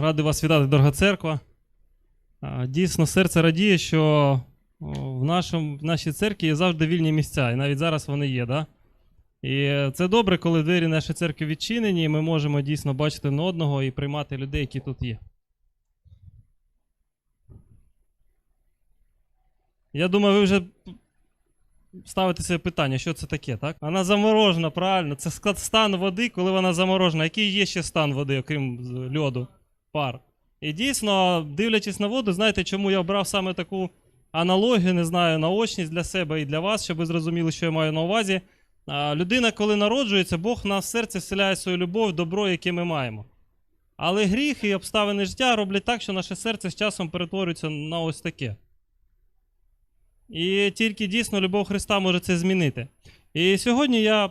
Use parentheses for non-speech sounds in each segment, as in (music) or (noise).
Радий вас вітати, дорога церква. Дійсно, серце радіє, що в, нашому, в нашій церкві є завжди вільні місця, і навіть зараз вони є. Да? І це добре, коли двері нашої церкви відчинені, і ми можемо дійсно бачити на одного і приймати людей, які тут є. Я думаю, ви вже ставите себе питання, що це таке, так? Вона заморожена, правильно. Це склад стан води, коли вона заморожена. Який є ще стан води, окрім льоду, пар? І дійсно, дивлячись на воду, знаєте, чому я обрав саме таку аналогію, не знаю, наочність для себе і для вас, щоб ви зрозуміли, що я маю на увазі. Людина, коли народжується, Бог нас в серце вселяє свою любов, добро, яке ми маємо. Але гріх і обставини життя роблять так, що наше серце з часом перетворюється на ось таке. І тільки дійсно любов Христа може це змінити. І сьогодні я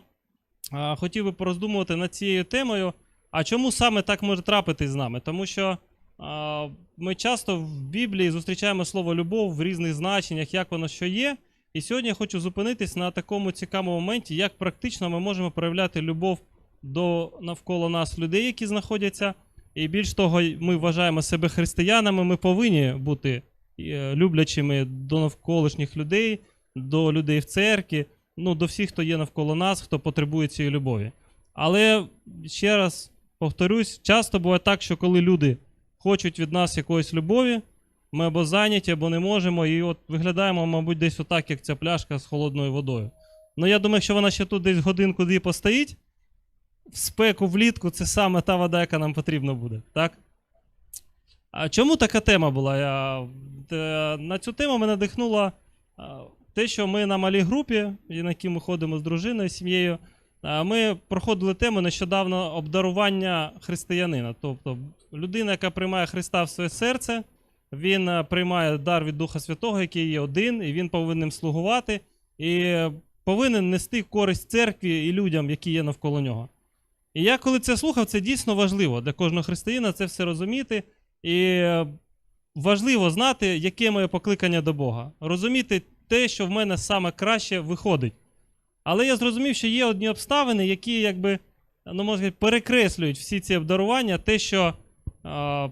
хотів би пороздумувати над цією темою. А чому саме так може трапитись з нами? Тому що а, ми часто в Біблії зустрічаємо слово любов в різних значеннях, як воно що є. І сьогодні я хочу зупинитись на такому цікавому моменті, як практично ми можемо проявляти любов до навколо нас людей, які знаходяться. І більш того, ми вважаємо себе християнами, ми повинні бути е, люблячими до навколишніх людей, до людей в церкві, ну, до всіх, хто є навколо нас, хто потребує цієї любові. Але ще раз повторюсь, часто буває так, що коли люди хочуть від нас якоїсь любові, ми або зайняті, або не можемо, і от виглядаємо, мабуть, десь отак, як ця пляшка з холодною водою. Ну, я думаю, якщо вона ще тут десь годинку-дві постоїть, в спеку влітку це саме та вода, яка нам потрібна буде, так? А чому така тема була? Я, е, на цю тему мене надихнуло е, те, що ми на малій групі, на якій ми ходимо з дружиною, з сім'єю, ми проходили тему нещодавно обдарування християнина. Тобто людина, яка приймає Христа в своє серце, він е, приймає дар від Духа Святого, який є один, і він повинен слугувати, і е, повинен нести користь церкві і людям, які є навколо нього. І я коли це слухав, це дійсно важливо для кожного християнина це все розуміти. І е, важливо знати, яке моє покликання до Бога. Розуміти те, що в мене саме краще виходить. Але я зрозумів, що є одні обставини, які якби, ну, можна сказати, перекреслюють всі ці обдарування, те, що а,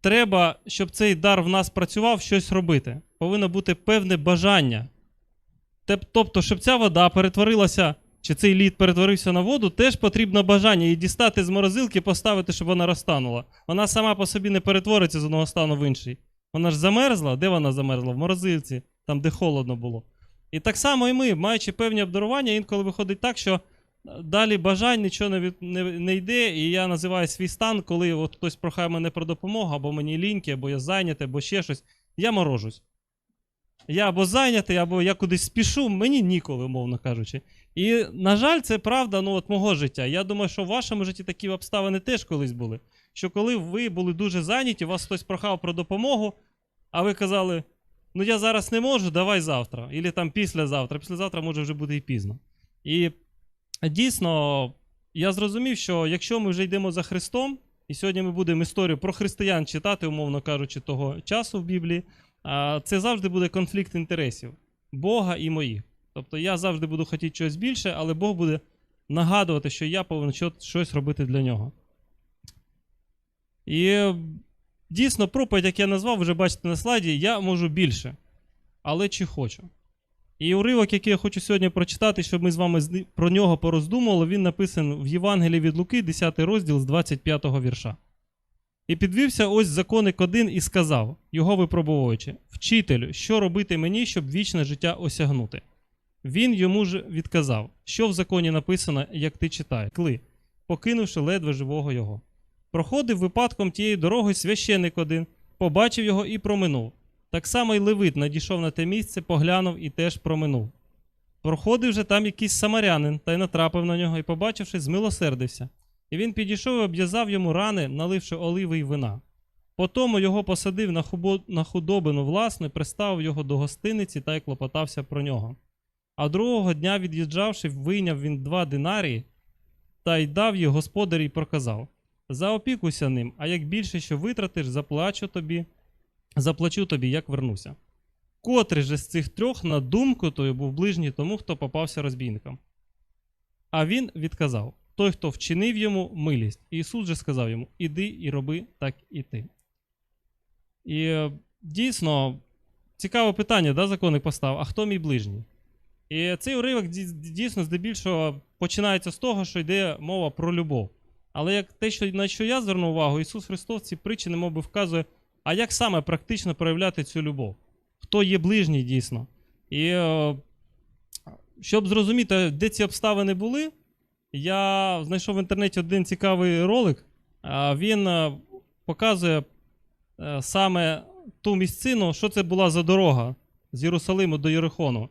треба, щоб цей дар в нас працював, щось робити. Повинно бути певне бажання. Тобто, щоб ця вода перетворилася, чи цей лід перетворився на воду, теж потрібно бажання її дістати з морозилки, поставити, щоб вона розтанула. Вона сама по собі не перетвориться з одного стану в інший. Вона ж замерзла. Де вона замерзла? В морозилці, там, де холодно було. І так само і ми, маючи певні обдарування, інколи виходить так, що далі бажань нічого не, від, не, не йде, і я називаю свій стан, коли от хтось прохає мене про допомогу, або мені ліньки, або я зайнятий, або ще щось. Я морожусь. Я або зайнятий, або я кудись спішу, мені ніколи, умовно кажучи. І, на жаль, це правда ну, от мого життя. Я думаю, що в вашому житті такі обставини теж колись були. Що коли ви були дуже зайняті, вас хтось прохав про допомогу, а ви казали: ну я зараз не можу, давай завтра. Ілі там післязавтра. Післязавтра може вже буде і пізно. І дійсно, я зрозумів, що якщо ми вже йдемо за Христом, і сьогодні ми будемо історію про християн читати, умовно кажучи, того часу в Біблії, це завжди буде конфлікт інтересів Бога і моїх. Тобто я завжди буду хотіти щось більше, але Бог буде нагадувати, що я повинен щось робити для нього. І дійсно, проповідь, як я назвав, вже бачите на слайді, я можу більше. Але чи хочу? І уривок, який я хочу сьогодні прочитати, щоб ми з вами про нього пороздумували, він написаний в Євангелії від Луки, 10 розділ з 25 вірша. І підвівся ось законник один і сказав, його випробовуючи: Вчителю, що робити мені, щоб вічне життя осягнути? Він йому ж відказав, що в законі написано, як ти читаєш, кли, покинувши ледве живого його. Проходив випадком тією дорогою священик один, побачив його і проминув. Так само й Левит надійшов на те місце, поглянув і теж проминув. Проходив же там якийсь самарянин та й натрапив на нього і, побачивши, змилосердився. І він підійшов і обв'язав йому рани, наливши оливи й вина. Потому його посадив на, хубо... на худобину власну, і приставив його до гостиниці та й клопотався про нього. А другого дня, від'їжджавши, вийняв він два динарії та й дав їх господарі й проказав: Заопікуйся ним, а як більше що витратиш, заплачу тобі, заплачу тобі, як вернуся. Котрий же з цих трьох, на думку тою, був ближній тому, хто попався розбійникам. А він відказав: той, хто вчинив йому милість. І Ісус же сказав йому: Іди і роби так і ти. І е, дійсно цікаве питання, да, законник постав, а хто мій ближній? І цей уривок дійсно здебільшого починається з того, що йде мова про любов. Але як те, що, на що я звернув увагу, Ісус Христос в цій притчі немов вказує, а як саме практично проявляти цю любов? Хто є ближній дійсно? І е, щоб зрозуміти, де ці обставини були, я знайшов в інтернеті один цікавий ролик. А, Він е, показує е, саме ту місцину, що це була за дорога з Єрусалиму до Єрихону.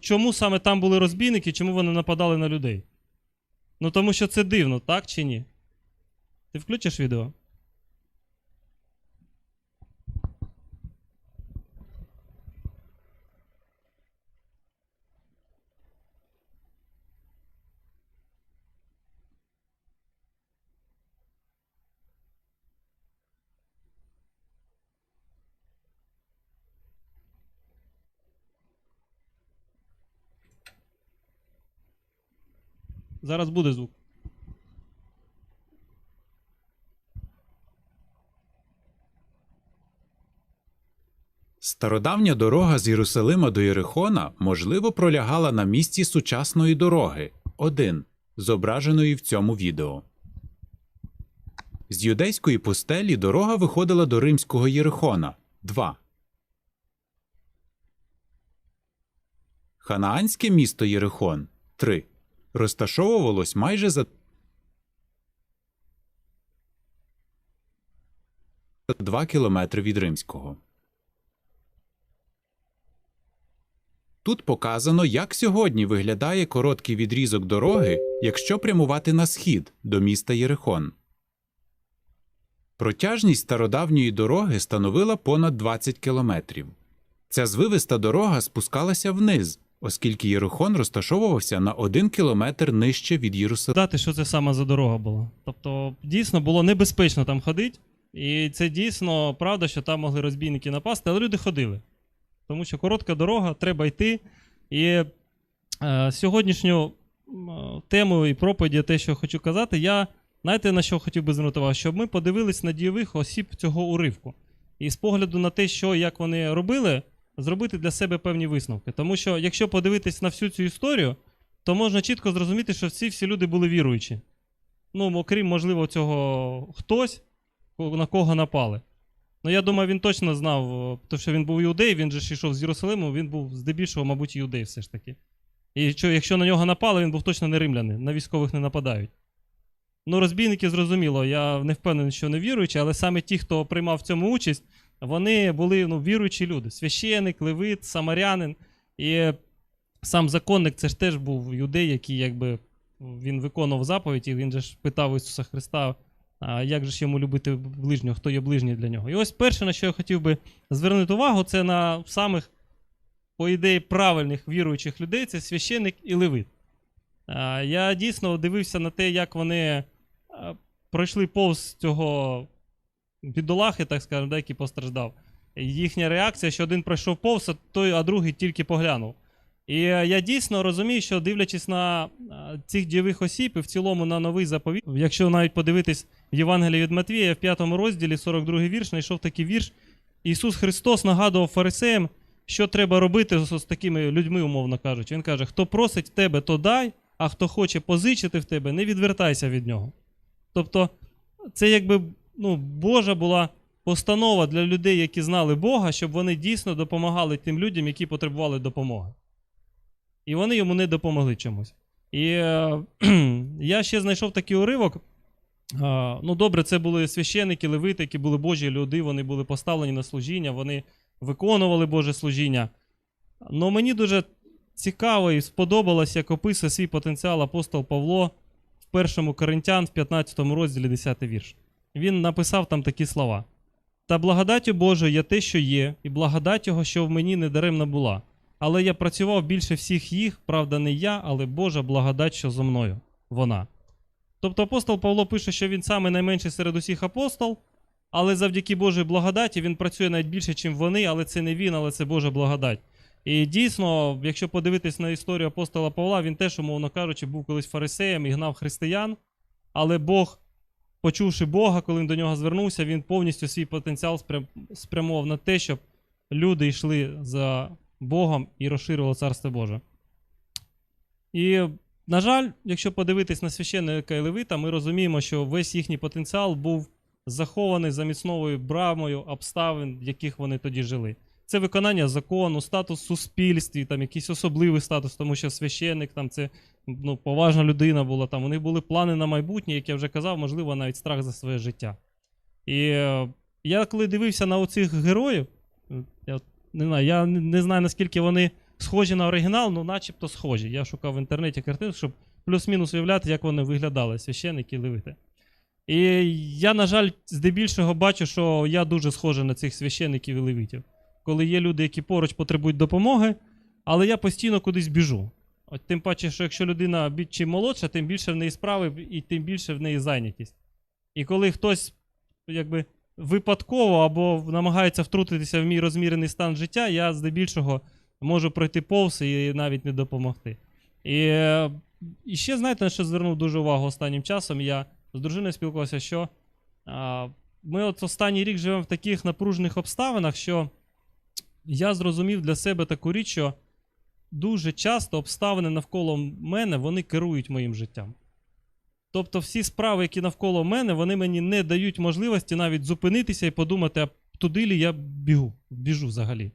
Чому саме там були розбійники, чому вони нападали на людей? Ну тому що це дивно, так чи ні? Ти включиш відео? Зараз буде звук. Стародавня дорога з Єрусалима до Єрихона, можливо, пролягала на місці сучасної дороги 1, зображеної в цьому відео. З юдейської пустелі дорога виходила до римського Єрихона 2. Ханаанське місто Єрихон 3. Розташовувалось майже за 2 кілометри від римського. Тут показано, як сьогодні виглядає короткий відрізок дороги, якщо прямувати на схід до міста Єрихон. Протяжність стародавньої дороги становила понад 20 кілометрів. Ця звивиста дорога спускалася вниз, оскільки Єрихон розташовувався на один кілометр нижче від Єрусалима. Дати, що це саме за дорога була. Тобто, дійсно було небезпечно там ходити. І це дійсно правда, що там могли розбійники напасти, але люди ходили. Тому що коротка дорога, треба йти. І е, сьогоднішню тему і проповіді, те, що хочу казати, я знаєте, на що хотів би звернути увагу, щоб ми подивились на дійових осіб цього уривку. І з погляду на те, що як вони робили, зробити для себе певні висновки. Тому що, якщо подивитись на всю цю історію, то можна чітко зрозуміти, що всі всі люди були віруючі. Ну, окрім, можливо, цього хтось, на кого напали. Ну, я думаю, він точно знав, то що він був іудей, він же ж йшов з Єрусалиму, він був здебільшого, мабуть, іудей все ж таки. І що, якщо на нього напали, він був точно не римлянин, на військових не нападають. Ну, розбійники, зрозуміло, я не впевнений, що не віруючі, але саме ті, хто приймав в цьому участь, вони були ну, віруючі люди. Священик, левит, самарянин. І сам законник це ж теж був юдей, який якби він виконував заповіді, він же ж питав Ісуса Христа, а як же ж йому любити ближнього, хто є ближній для нього. І ось перше, на що я хотів би звернути увагу, це на самих, по ідеї, правильних віруючих людей, це священик і левит. Я дійсно дивився на те, як вони пройшли повз цього бідолахи, так скажемо, да, який постраждав. Їхня реакція, що один пройшов повз, той, а другий тільки поглянув. І е, я дійсно розумію, що дивлячись на цих дієвих осіб і в цілому на новий заповіт, якщо навіть подивитись Євангелії від Матвія, в п'ятому розділі, 42 вірш, знайшов такий вірш. Ісус Христос нагадував фарисеям, що треба робити з, такими людьми, умовно кажучи. Він каже: хто просить тебе, то дай, а хто хоче позичити в тебе, не відвертайся від нього. Тобто, це якби ну, Божа була постанова для людей, які знали Бога, щоб вони дійсно допомагали тим людям, які потребували допомоги. І вони йому не допомогли чомусь. І е, (clears throat) я ще знайшов такий уривок. А, ну, добре, це були священики, левити, які були Божі люди, вони були поставлені на служіння, вони виконували Боже служіння. Ну мені дуже цікаво і сподобалось, як описує свій потенціал апостол Павло в першому Коринтян, в 15 розділі 10 вірш. Він написав там такі слова: Та благодаттю Божою є те, що є, і благодать Його, що в мені недаремна була. Але я працював більше всіх їх, правда, не я, але Божа благодать, що зо мною. Вона. Тобто апостол Павло пише, що він саме найменший серед усіх апостол, але завдяки Божій благодаті він працює навіть більше, ніж вони, але це не він, але це Божа благодать. І дійсно, якщо подивитись на історію апостола Павла, він теж, умовно кажучи, був колись фарисеєм і гнав християн, але Бог, почувши Бога, коли він до нього звернувся, він повністю свій потенціал спрям- спрямував на те, щоб люди йшли за Богом і розширювали Царство Боже. І, на жаль, якщо подивитись на священника і левита, ми розуміємо, що весь їхній потенціал був захований за міцновою брамою обставин, в яких вони тоді жили. Це виконання закону, статус в суспільстві, там якийсь особливий статус, тому що священник там це ну, поважна людина була. Там у них були плани на майбутнє, як я вже казав, можливо, навіть страх за своє життя. І е, я коли дивився на оцих героїв, я не знаю, я не- знаю, наскільки вони схожі на оригінал, ну начебто схожі. Я шукав в інтернеті картинку, щоб плюс-мінус уявляти, як вони виглядали, священники левити. І я, на жаль, здебільшого бачу, що я дуже схожий на цих священників і левитів. Коли є люди, які поруч потребують допомоги, але я постійно кудись біжу. От тим паче, що якщо людина чим молодша, тим більше в неї справи і тим більше в неї зайнятість. І коли хтось якби випадково або намагається втрутитися в мій розмірений стан життя, я здебільшого можу пройти повз і навіть не допомогти. І, і ще, знаєте, на що звернув дуже увагу останнім часом. Я з дружиною спілкувався, що а, ми от останній рік живемо в таких напружених обставинах, що я зрозумів для себе таку річ, що дуже часто обставини навколо мене вони керують моїм життям. Тобто всі справи, які навколо мене, вони мені не дають можливості навіть зупинитися і подумати, а туди лі я бігу, біжу взагалі.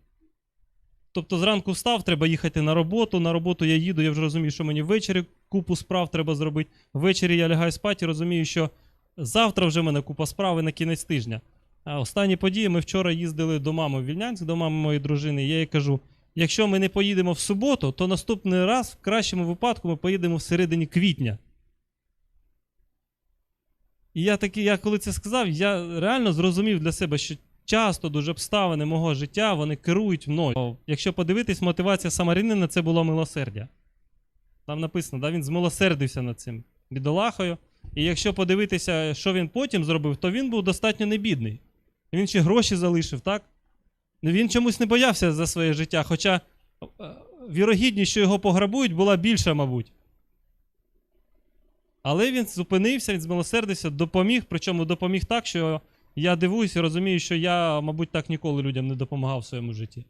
Тобто зранку встав, треба їхати на роботу. На роботу я їду, я вже розумію, що мені ввечері купу справ треба зробити. Ввечері я лягаю спати і розумію, що завтра вже в мене купа справ і на кінець тижня. А останні події ми вчора їздили до мами в Вільнянськ, до мами моєї дружини. Я їй кажу: якщо ми не поїдемо в суботу, то наступний раз, в кращому випадку, ми поїдемо в середині квітня. І я таки, я коли це сказав, я реально зрозумів для себе, що часто дуже обставини мого життя вони керують мною. Якщо подивитись, мотивація самарянина це було милосердя. Там написано, да, він змилосердився над цим бідолахою. І якщо подивитися, що він потім зробив, то він був достатньо небідний. Він ще гроші залишив, так? Ну, Він чомусь не боявся за своє життя, хоча е, вірогідність, що його пограбують, була більша, мабуть. Але він зупинився, він змилосердився, допоміг, причому допоміг так, що я дивуюся і розумію, що я, мабуть, так ніколи людям не допомагав в своєму житті.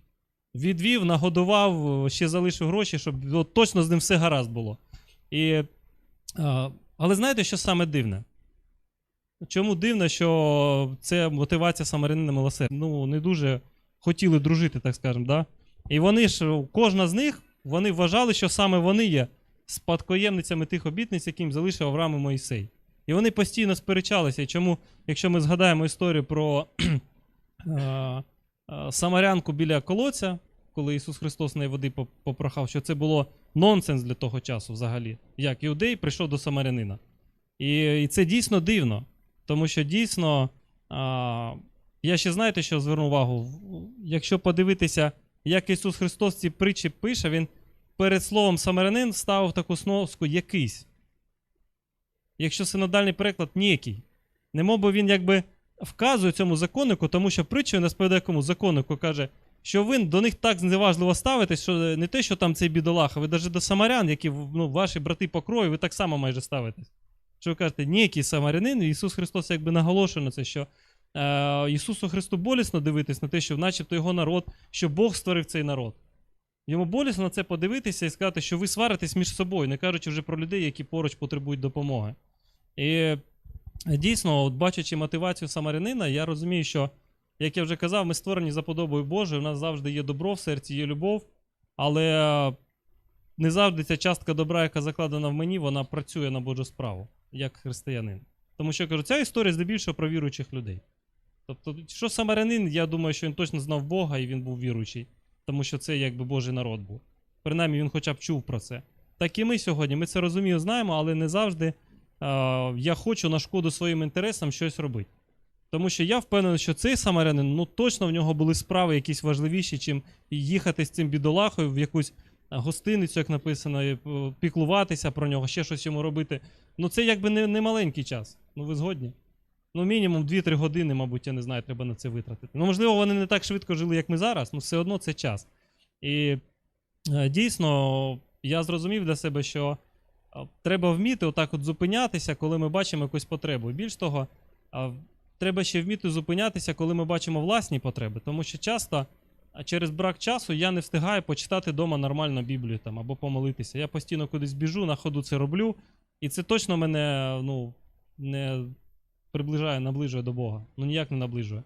Відвів, нагодував, ще залишив гроші, щоб от, точно з ним все гаразд було. І, а, але знаєте, що саме дивне? Чому дивно, що це мотивація самарянина милосердя? Ну, не дуже хотіли дружити, так скажемо, да? І вони ж, кожна з них, вони вважали, що саме вони є спадкоємницями тих обітниць, яким залишив Авраам і Моїсей. І вони постійно сперечалися. І чому, якщо ми згадаємо історію про (clears throat) е, е, самарянку біля колодця, коли Ісус Христос неї води попрохав, що це було нонсенс для того часу взагалі. Як іудей прийшов до самарянина. І, і це дійсно дивно. Тому що дійсно, а, я ще знаєте, що зверну увагу. Якщо подивитися, як Ісус Христос ці притчі пише, Він перед словом самарянин ставив таку сноску якийсь. Якщо синодальний переклад ніякий. Немов би він якби вказує цьому законнику, тому що притчою не сповідає кому законнику каже, що ви до них так зневажливо ставитесь, що не те, що там цей бідолаха, ви навіть до самарян, які ну, ваші брати по крою, ви так само майже ставитесь. Що ви кажете, ніякий самарянин, Ісус Христос якби наголошує на це, що е, Ісусу Христу болісно дивитись на те, що начебто його народ, що Бог створив цей народ. Йому болісно на це подивитися і сказати, що ви сваритесь між собою, не кажучи вже про людей, які поруч потребують допомоги. І дійсно, от бачачи мотивацію самарянина, я розумію, що, як я вже казав, ми створені за подобою Божою, у нас завжди є добро в серці, є любов, але е, не завжди ця частка добра, яка закладена в мені, вона працює на Божу справу, як християнин. Тому що я кажу, ця історія здебільшого про віруючих людей. Тобто, що самарянин, я думаю, що він точно знав Бога і він був віруючий, тому що це якби Божий народ був. Принаймні він хоча б чув про це. Так і ми сьогодні. Ми це розуміємо, знаємо, але не завжди е, я хочу на шкоду своїм інтересам щось робити. Тому що я впевнений, що цей самарянин, ну точно в нього були справи якісь важливіші, чим їхати з цим бідолахою в якусь гостиницю, як написано, і е, піклуватися про нього, ще щось йому робити. Ну це якби не, не маленький час. Ну ви згодні? Ну, мінімум 2-3 години, мабуть, я не знаю, треба на це витратити. Ну, можливо, вони не так швидко жили, як ми зараз, але все одно це час. І е, дійсно, я зрозумів для себе, що е, треба вміти отак от зупинятися, коли ми бачимо якусь потребу. Більш того, е, треба ще вміти зупинятися, коли ми бачимо власні потреби. Тому що часто а через брак часу я не встигаю почитати вдома нормально Біблію там, або помолитися. Я постійно кудись біжу, на ходу це роблю, і це точно мене ну, не приближає, наближує до Бога. Ну ніяк не наближує.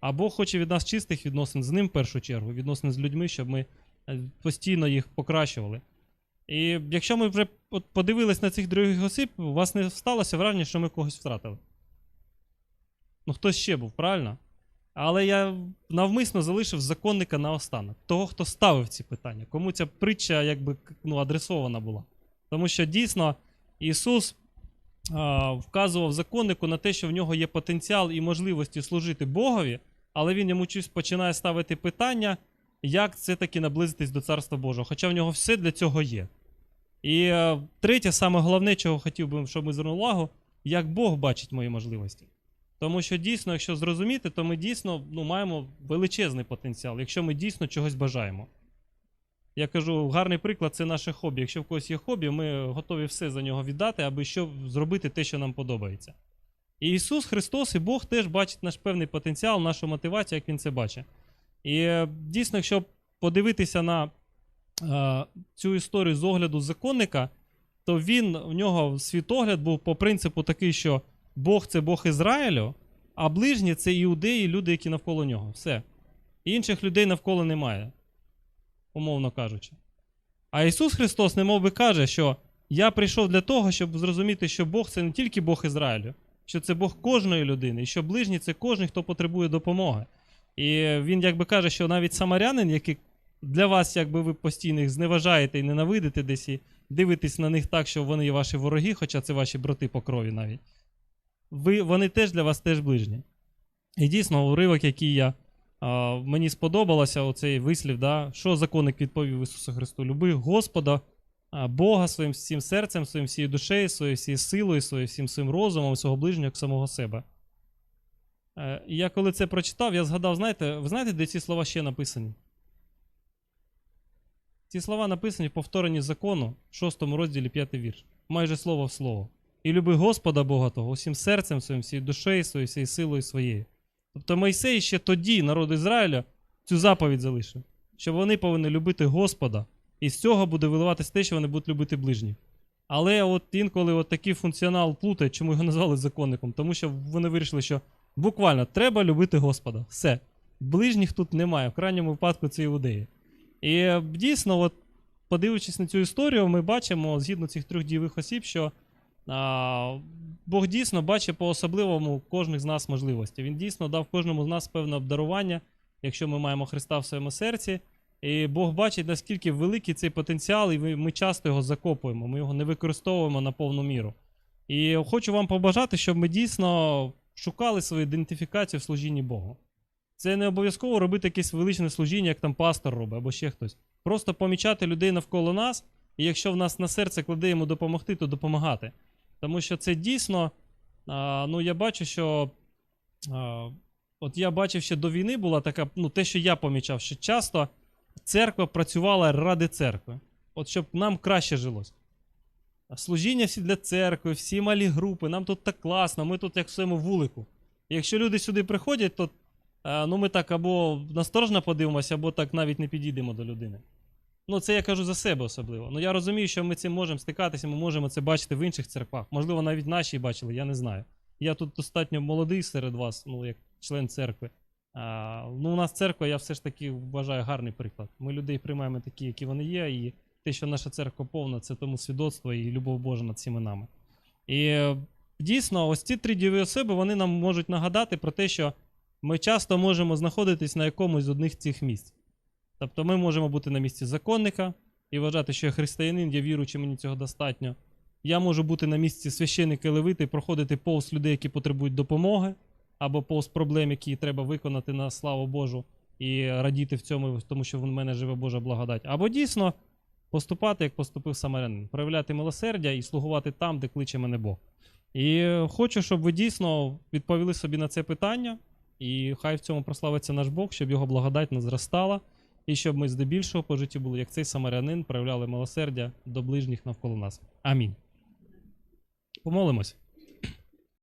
А Бог хоче від нас чистих відносин з ним в першу чергу, відносин з людьми, щоб ми е, постійно їх покращували. І якщо ми вже подивились на цих других осіб, у вас не сталося враження, що ми когось втратили. Ну, хтось ще був, правильно? Але я навмисно залишив законника на останок. Того, хто ставив ці питання, кому ця притча якби ну, адресована була. Тому що дійсно Ісус вказував законнику на те, що в нього є потенціал і можливості служити Богові, але він йому щось починає ставити питання, як це таки наблизитись до Царства Божого. Хоча в нього все для цього є. І е, третє, саме головне, чого хотів би, щоб ми звернули увагу, як Бог бачить мої можливості. Тому що дійсно, якщо зрозуміти, то ми дійсно ну, маємо величезний потенціал, якщо ми дійсно чогось бажаємо. Я кажу, гарний приклад це наше хобі. Якщо в когось є хобі, ми готові все за нього віддати, аби що зробити те, що нам подобається. І Ісус Христос і Бог теж бачить наш певний потенціал, нашу мотивацію, як Він це бачить. І е, дійсно, якщо подивитися на е, цю історію з огляду законника, то він в нього світогляд був по принципу такий, що Бог це Бог Ізраїлю, а ближні це іудеї, люди, які навколо нього. Все. Інших людей навколо немає, умовно кажучи. А Ісус Христос немов би каже, що я прийшов для того, щоб зрозуміти, що Бог це не тільки Бог Ізраїлю, що це Бог кожної людини, і що ближній це кожен, хто потребує допомоги. І він якби каже, що навіть самарянин, який для вас, якби ви постійно їх зневажаєте і ненавидите десь і дивитесь на них так, що вони є ваші вороги, хоча це ваші брати по крові навіть. Ви, вони теж для вас теж ближні. І дійсно, уривок, який я, мені сподобалося, оцей вислів, да, що законник відповів Ісусу Христу: Люби Господа, Бога своїм всім серцем, своїм всією душею, своєю всією силою, своїм всім своїм розумом, свого ближнього як самого себе. Е, І я коли це прочитав, я згадав, знаєте, ви знаєте, де ці слова ще написані? Ці слова написані в повторенні закону, в 6 розділі 5 вірш. Майже слово в слово. І люби Господа Бога того усім серцем своїм, всією душею своєю, всією силою своєю. Тобто Мойсей ще тоді, народ Ізраїля, цю заповідь залишив, що вони повинні любити Господа, і з цього буде виливатися те, що вони будуть любити ближніх. Але от інколи от такий функціонал плутає, чому його назвали законником, тому що вони вирішили, що буквально треба любити Господа. Все. Ближніх тут немає, в крайньому випадку це іудеї. І дійсно, от, подивлячись на цю історію, ми бачимо, згідно цих трьох дієвих осіб, що а, Бог дійсно бачить по-особливому кожних з нас можливості. Він дійсно дав кожному з нас певне обдарування, якщо ми маємо Христа в своєму серці. І Бог бачить, наскільки великий цей потенціал, і ми- часто його закопуємо, ми його не використовуємо на повну міру. І хочу вам побажати, щоб ми дійсно шукали свою ідентифікацію в служінні Богу. Це не обов'язково робити якесь величне служіння, як там пастор робить або ще хтось. Просто помічати людей навколо нас, і якщо в нас на серце кладе йому допомогти, то допомагати. Тому що це дійсно, ну я бачу, що от я бачив ще до війни була така, ну те, що я помічав, що часто церква працювала ради церкви, от щоб нам краще жилось. Служіння всі для церкви, всі малі групи, нам тут так класно, ми тут як в своєму вулику. І якщо люди сюди приходять, то ну, ми так або насторожно подивимося, або так навіть не підійдемо до людини. Ну, це я кажу за себе особливо. Ну я розумію, що ми цим можемо стикатися, ми можемо це бачити в інших церквах. Можливо, навіть наші бачили, я не знаю. Я тут достатньо молодий серед вас, ну, як член церкви. А, ну, у нас церква, я все ж таки вважаю гарний приклад. Ми людей приймаємо такі, які вони є, і те, що наша церква повна, це тому свідоцтво і любов Божа над всіми нами. І дійсно, ось ці три дієві особи вони нам можуть нагадати про те, що ми часто можемо знаходитись на якомусь з одних цих місць. Тобто ми можемо бути на місці законника і вважати, що я християнин, я віруючий, мені цього достатньо. Я можу бути на місці священника левити проходити повз людей, які потребують допомоги, або повз проблем, які треба виконати на славу Божу, і радіти в цьому, тому що в мене живе Божа благодать. Або дійсно поступати, як поступив самарянин, проявляти милосердя і слугувати там, де кличе мене Бог. І хочу, щоб ви дійсно відповіли собі на це питання, і хай в цьому прославиться наш Бог, щоб його благодать не зростала. І щоб ми здебільшого по житті були, як цей самарянин, проявляли милосердя до ближніх навколо нас. Амінь. Помолимось.